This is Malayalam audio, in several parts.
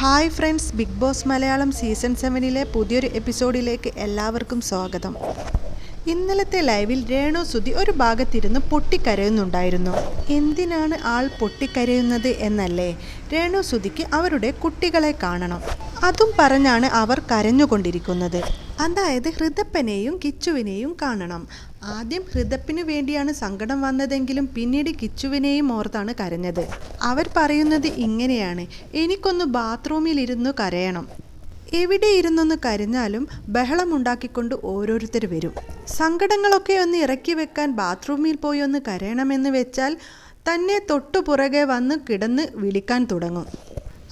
Hi friends big boss Malayalam season സെവനിലെ പുതിയൊരു എപ്പിസോഡിലേക്ക് എല്ലാവർക്കും സ്വാഗതം. ഇന്നലത്തെ ലൈവിൽ രേണു സുധി ഒരു ഭാഗത്തിരുന്ന് പൊട്ടിക്കരയുന്നുണ്ടായിരുന്നു. എന്തിനാണ് ആൾ പൊട്ടിക്കരയുന്നത് എന്നല്ലേ? രേണു സുധിക്ക് അവരുടെ കുട്ടികളെ കാണണം. അതും പറഞ്ഞാണ് അവർ കരഞ്ഞുകൊണ്ടിരിക്കുന്നത്. അതായത് ഹൃദപ്പനെയും കിച്ചുവിനെയും കാണണം. ആദ്യം ഹൃദപ്പിന് വേണ്ടിയാണ് സങ്കടം വന്നതെങ്കിലും പിന്നീട് കിച്ചുവിനെയും ഓർത്താണ് കരഞ്ഞത്. അവർ പറയുന്നത് ഇങ്ങനെയാണ്. എനിക്കൊന്ന് ബാത്റൂമിൽ ഇരുന്ന് കരയണം. എവിടെ ഇരുന്നൊന്ന് കരഞ്ഞാലും ബഹളമുണ്ടാക്കിക്കൊണ്ട് ഓരോരുത്തർ വരും. സങ്കടങ്ങളൊക്കെ ഒന്ന് ഇറക്കി വെക്കാൻ ബാത്റൂമിൽ പോയി ഒന്ന് കരയണമെന്ന് വെച്ചാൽ തന്നെ തൊട്ടു പുറകെ വന്ന് കിടന്ന് വിളിക്കാൻ തുടങ്ങും.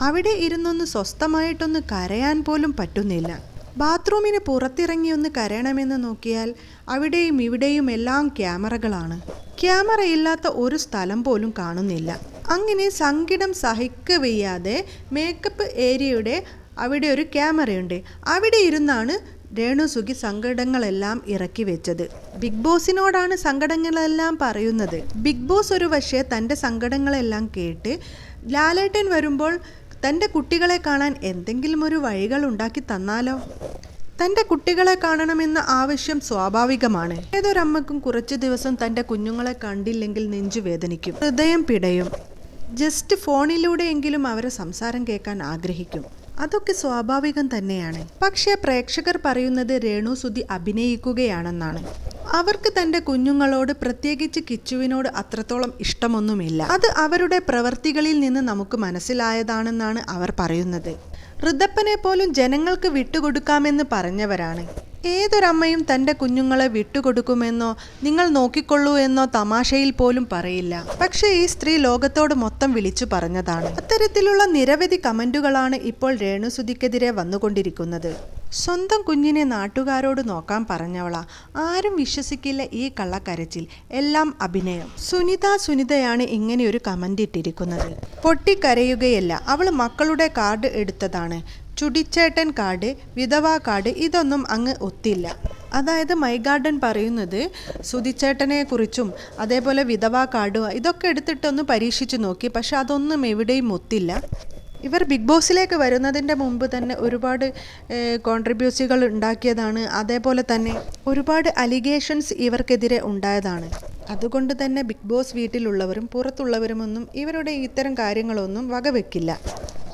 അവിടെ ഇരുന്നൊന്ന് സ്വസ്ഥമായിട്ടൊന്ന് കരയാൻ പോലും പറ്റുന്നില്ല. ബാത്റൂമിന് പുറത്തിറങ്ങി ഒന്ന് കരയണമെന്ന് നോക്കിയാൽ അവിടെയും ഇവിടെയും എല്ലാം ക്യാമറകളാണ്. ക്യാമറ ഇല്ലാത്ത ഒരു സ്ഥലം പോലും കാണുന്നില്ല. അങ്ങനെ സങ്കടം സഹിക്കവയ്യാതെ മേക്കപ്പ് ഏരിയയുടെ അവിടെ ഒരു ക്യാമറയുണ്ട്. അവിടെ ഇരുന്നാണ് രേണു സുഖി സങ്കടങ്ങളെല്ലാം ഇറക്കി വെച്ചത്. ബിഗ് ബോസിനോടാണ് സങ്കടങ്ങളെല്ലാം പറയുന്നത്. ബിഗ് ബോസ് ഒരു പക്ഷേ തന്റെ സങ്കടങ്ങളെല്ലാം കേട്ട് ലാലേട്ടൻ വരുമ്പോൾ തന്റെ കുട്ടികളെ കാണാൻ എന്തെങ്കിലും ഒരു വഴികൾ ഉണ്ടാക്കി തന്നാലോ? തന്റെ കുട്ടികളെ കാണണമെന്ന ആവശ്യം സ്വാഭാവികമാണ്. ഏതൊരമ്മക്കും കുറച്ച് ദിവസം തന്റെ കുഞ്ഞുങ്ങളെ കണ്ടില്ലെങ്കിൽ നെഞ്ചു വേദനിക്കും. ഹൃദയം പിടയും. ജസ്റ്റ് ഫോണിലൂടെയെങ്കിലും അവരെ സംസാരം കേൾക്കാൻ ആഗ്രഹിക്കും. അതൊക്കെ സ്വാഭാവികം തന്നെയാണ്. പക്ഷേ പ്രേക്ഷകർ പറയുന്നത് രേണു സുധി അഭിനയിക്കുകയാണെന്നാണ്. അവർക്ക് തന്റെ കുഞ്ഞുങ്ങളോട് പ്രത്യേകിച്ച് കിച്ചുവിനോട് അത്രത്തോളം ഇഷ്ടമൊന്നുമില്ല. അത് അവരുടെ പ്രവർത്തികളിൽ നിന്ന് നമുക്ക് മനസ്സിലായതാണെന്നാണ് അവർ പറയുന്നത്. ഋതപ്പനെ പോലും ജനങ്ങൾക്ക് വിട്ടുകൊടുക്കാമെന്ന് പറഞ്ഞവരാണ്. ഏതൊരമ്മയും തന്റെ കുഞ്ഞുങ്ങളെ വിട്ടുകൊടുക്കുമെന്നോ നിങ്ങൾ നോക്കിക്കൊള്ളൂ എന്നോ തമാശയിൽ പോലും പറയില്ല. പക്ഷേ ഈ സ്ത്രീ ലോകത്തോട് മൊത്തം വിളിച്ചു പറഞ്ഞതാണ്. അത്തരത്തിലുള്ള നിരവധി കമന്റുകളാണ് ഇപ്പോൾ രേണുസുതിക്കെതിരെ വന്നുകൊണ്ടിരിക്കുന്നത്. സ്വന്തം കുഞ്ഞിനെ നാട്ടുകാരോട് നോക്കാൻ പറഞ്ഞവളാ ആരും വിശ്വസിക്കില്ല ഈ കള്ളക്കരച്ചിൽ. എല്ലാം അഭിനയം. സുനിത സുനിതയാണ് ഇങ്ങനെ ഒരു കമന്റ് ഇട്ടിരിക്കുന്നത് പൊട്ടിക്കരയുകയല്ല അവൾ മക്കളുടെ കാർഡ് എടുത്തതാണ്. ചുടിച്ചേട്ടൻ കാർഡ് വിധവാ കാർഡ് ഇതൊന്നും അങ്ങ് ഒത്തില്ല. അതായത് മൈ ഗാർഡൻ പറയുന്നത് സുതിച്ചേട്ടനെക്കുറിച്ചും അതേപോലെ വിധവാ കാർഡ് ഇതൊക്കെ എടുത്തിട്ടൊന്ന് പരീക്ഷിച്ചു നോക്കി. പക്ഷെ അതൊന്നും എവിടെയും ഒത്തില്ല. ഇവർ ബിഗ് ബോസിലേക്ക് വരുന്നതിന്റെ മുമ്പ് തന്നെ ഒരുപാട് കോൺട്രിബ്യൂസികൾ ഉണ്ടാക്കിയതാണ്. അതേപോലെ തന്നെ ഒരുപാട് അലിഗേഷൻസ് ഇവർക്കെതിരെ ഉണ്ടായതാണ്. അതുകൊണ്ട് തന്നെ ബിഗ് ബോസ് വീട്ടിലുള്ളവരും പുറത്തുള്ളവരുമൊന്നും ഇവരുടെ ഇത്തരം കാര്യങ്ങളൊന്നും വകവെക്കില്ല.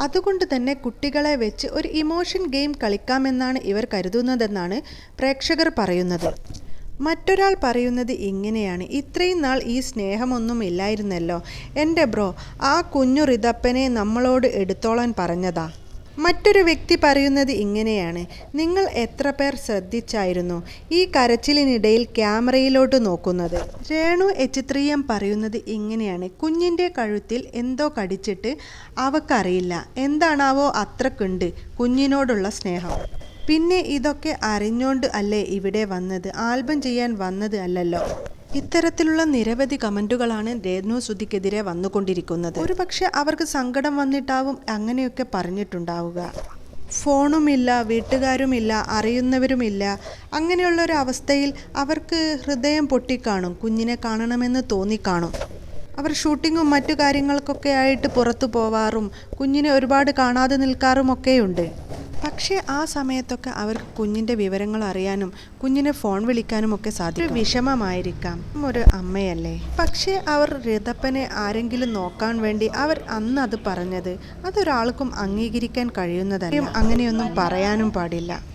അതുകൊണ്ട് തന്നെ കുട്ടികളെ വെച്ച് ഒരു ഇമോഷൻ ഗെയിം കളിക്കാമെന്നാണ് ഇവർ കരുതുന്നതെന്നാണ് പ്രേക്ഷകർ പറയുന്നത്. മറ്റൊരാൾ പറയുന്നത് ഇങ്ങനെയാണ്. ഇത്രയും നാൾ ഈ സ്നേഹമൊന്നും ഇല്ലായിരുന്നല്ലോ. എന്റെ ബ്രോ ആ കുഞ്ഞു റിതപ്പനെ നമ്മളോട് എടുത്തോളാൻ പറഞ്ഞതാ. മറ്റൊരു വ്യക്തി പറയുന്നത് ഇങ്ങനെയാണ്. നിങ്ങൾ എത്ര പേർ ശ്രദ്ധിച്ചായിരുന്നു ഈ കരച്ചിലിനിടയിൽ ക്യാമറയിലോട്ട് നോക്കുന്നത്? രേണു എച്ച് ത്രീ എം പറയുന്നത് ഇങ്ങനെയാണ്. കുഞ്ഞിന്റെ കഴുത്തിൽ എന്തോ കടിച്ചിട്ട് അവക്കറിയില്ല. എന്താണാവോ അത്രക്കുണ്ട് കുഞ്ഞിനോടുള്ള സ്നേഹം. പിന്നെ ഇതൊക്കെ അറിഞ്ഞോണ്ട് അല്ലേ ഇവിടെ വന്നത്? ആൽബം ചെയ്യാൻ വന്നത് അല്ലല്ലോ. ഇത്തരത്തിലുള്ള നിരവധി കമന്റുകളാണ് രേണു സുധിക്കെതിരെ വന്നുകൊണ്ടിരിക്കുന്നത്. ഒരു പക്ഷെ അവർക്ക് സങ്കടം വന്നിട്ടാവും അങ്ങനെയൊക്കെ പറഞ്ഞിട്ടുണ്ടാവുക. ഫോണുമില്ല വീട്ടുകാരുമില്ല അറിയുന്നവരുമില്ല. അങ്ങനെയുള്ള ഒരു അവസ്ഥയിൽ അവർക്ക് ഹൃദയം പൊട്ടിക്കാണും കുഞ്ഞിനെ കാണണമെന്ന് തോന്നിക്കാണും. അവർ ഷൂട്ടിങ്ങും മറ്റു കാര്യങ്ങൾക്കൊക്കെ ആയിട്ട് പുറത്തു പോവാറും കുഞ്ഞിനെ ഒരുപാട് കാണാതെ നിൽക്കാറും ഒക്കെയുണ്ട് പക്ഷേ ആ സമയത്തൊക്കെ അവർക്ക് കുഞ്ഞിന്റെ വിവരങ്ങൾ അറിയാനും കുഞ്ഞിനെ ഫോൺ വിളിക്കാനും ഒക്കെ സാധിക്കും. വിഷമമായിരിക്കാം. ഒരു അമ്മയല്ലേ? പക്ഷേ അവർ ഋതപ്പനെ ആരെങ്കിലും നോക്കാൻ വേണ്ടി അവർ അന്ന് അത് പറഞ്ഞത് അതൊരാൾക്കും അംഗീകരിക്കാൻ കഴിയുന്നതല്ല. അങ്ങനെയൊന്നും പറയാനും പാടില്ല.